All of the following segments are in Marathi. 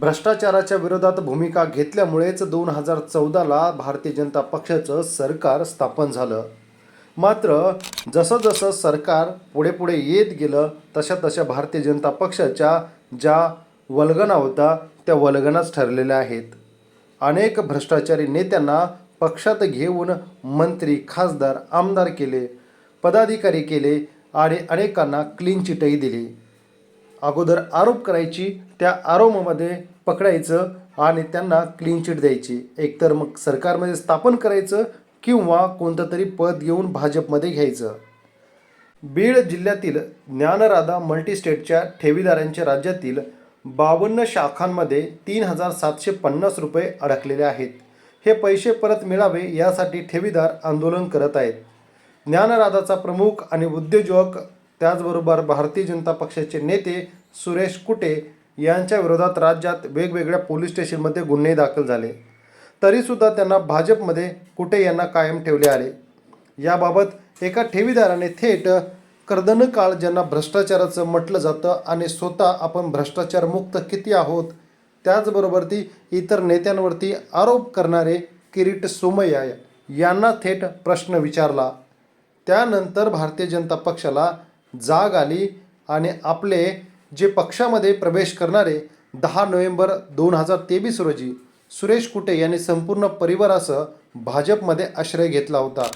भ्रष्टाचाराच्या विरोधात भूमिका घेतल्यामुळेच दोन हजार चौदाला भारतीय जनता पक्षाचं सरकार स्थापन झालं. मात्र जसं जसं सरकार पुढे पुढे येत गेलं तशा तशा भारतीय जनता पक्षाच्या ज्या वल्गना होता त्या वल्गनाच ठरलेल्या आहेत. अनेक भ्रष्टाचारी नेत्यांना पक्षात घेऊन मंत्री खासदार आमदार केले पदाधिकारी केले आणि अनेकांना क्लीन चिटही दिली. अगोदर आरोप करायची त्या आरोपामध्ये पकडायचं आणि त्यांना क्लीन चिट द्यायची. एकतर मग सरकारमध्ये स्थापन करायचं किंवा कोणतं तरी पद घेऊन भाजपमध्ये घ्यायचं. बीड जिल्ह्यातील ज्ञानराधा मल्टीस्टेटच्या ठेवीदारांच्या राज्यातील बावन्न शाखांमध्ये तीन हजार सातशे पन्नास रुपये अडकलेले आहेत. हे पैसे परत मिळावे यासाठी ठेवीदार आंदोलन करत आहेत. ज्ञानराधाचा प्रमुख आणि उद्योजक त्याचबरोबर भारतीय जनता पक्षाचे नेते सुरेश कुटे यांच्या विरोधात राज्यात वेगवेगळ्या पोलीस स्टेशनमध्ये गुन्हे दाखल झाले. तरीसुद्धा त्यांना भाजपमध्ये कुटे यांना कायम ठेवले आले. याबाबत एका ठेवीदाराने थेट कर्दन काळ ज्यांना भ्रष्टाचाराचं म्हटलं जातं आणि स्वतः आपण भ्रष्टाचारमुक्त किती आहोत त्याचबरोबर ती इतर नेत्यांवरती आरोप करणारे किरीट सोमय्या यांना थेट प्रश्न विचारला. त्यानंतर भारतीय जनता पक्षाला जाग आली आणि आपले जे पक्षामध्ये प्रवेश करणारे दहा नोव्हेंबर दोन हजार तेवीस रोजी सुरेश कुटे यांनी संपूर्ण परिवारासह भाजपमध्ये आश्रय घेतला होता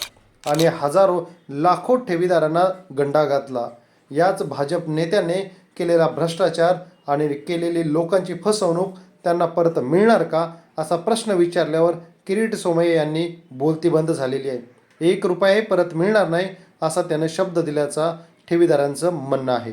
आणि हजारो लाखो ठेवीदारांना गंडा घातला. याच भाजप नेत्याने केलेला भ्रष्टाचार आणि केलेली लोकांची फसवणूक त्यांना परत मिळणार का असा प्रश्न विचारल्यावर किरीट सोमय्या यांनी बोलती बंद झालेली आहे. एक रुपयाही परत मिळणार नाही असा त्यानं शब्द दिल्याचा ठेवीदारांचं म्हणणं आहे.